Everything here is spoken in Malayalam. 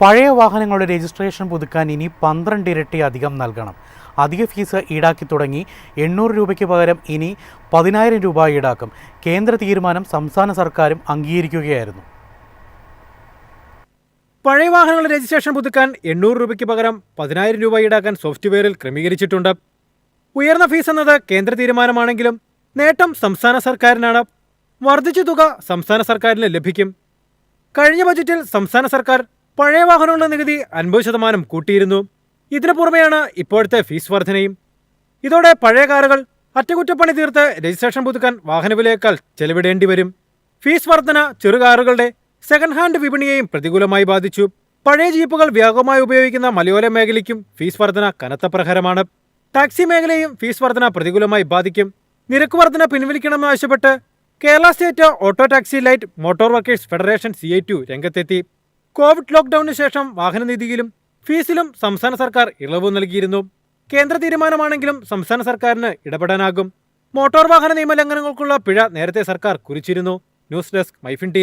പഴയ വാഹനങ്ങളുടെ രജിസ്ട്രേഷൻ പുതുക്കാൻ ഇനി പന്ത്രണ്ട് ഇരട്ടി അധികം നൽകണം. അധിക ഫീസ് ഈടാക്കി തുടങ്ങി എണ്ണൂറ് രൂപയ്ക്ക് പകരം ഇനി പതിനായിരം രൂപ ഈടാക്കും. കേന്ദ്ര തീരുമാനം സംസ്ഥാന സർക്കാരും അംഗീകരിക്കുകയായിരുന്നു. പഴയ വാഹനങ്ങളുടെ രജിസ്ട്രേഷൻ പുതുക്കാൻ എണ്ണൂറ് രൂപയ്ക്ക് പകരം പതിനായിരം രൂപ ഈടാക്കാൻ സോഫ്റ്റ്വെയറിൽ ക്രമീകരിച്ചിട്ടുണ്ട്. ഉയർന്ന ഫീസ് എന്നത് കേന്ദ്ര തീരുമാനമാണെങ്കിലും നേട്ടം സംസ്ഥാന സർക്കാരിനാണ്. വർദ്ധിച്ച തുക സംസ്ഥാന സർക്കാരിന് ലഭിക്കും. കഴിഞ്ഞ ബജറ്റിൽ സംസ്ഥാന സർക്കാർ പഴയ വാഹനങ്ങളുടെ നികുതി അൻപത് ശതമാനം കൂട്ടിയിരുന്നു. ഇതിനു പുറമെയാണ് ഇപ്പോഴത്തെ ഫീസ് വർധനയും. ഇതോടെ പഴയ കാറുകൾ അറ്റകുറ്റപ്പണി തീർത്ത് രജിസ്ട്രേഷൻ പുതുക്കാൻ വാഹനവിലയേക്കാൾ ചെലവിടേണ്ടി വരും. ഫീസ് വർധന ചെറുകാറുകളുടെ സെക്കൻഡ് ഹാൻഡ് വിപണിയെയും പ്രതികൂലമായി ബാധിച്ചു. പഴയ ജീപ്പുകൾ വ്യാപകമായി ഉപയോഗിക്കുന്ന മലയോര മേഖലയ്ക്കും ഫീസ് വർധന കനത്ത പ്രഹരമാണ്. ടാക്സി മേഖലയും ഫീസ് വർധന പ്രതികൂലമായി ബാധിക്കും. നിരക്ക് വർധന പിൻവലിക്കണമെന്നാവശ്യപ്പെട്ട് Kerala state auto taxi light motor workers federation C I രംഗത്തെത്തി. കോവിഡ് ലോക്ക്ഡൌണിന് ശേഷം വാഹനനിധിയിലും ഫീസിലും സംസ്ഥാന സർക്കാർ ഇളവ് നൽകിയിരുന്നു. കേന്ദ്ര തീരുമാനമാണെങ്കിലും സംസ്ഥാന സർക്കാരിന് ഇടപെടാനാകും. മോട്ടോർ വാഹന നിയമലംഘനങ്ങൾക്കുള്ള പിഴ നേരത്തെ സർക്കാർ കുറിച്ചിരുന്നു. News desk MyFin T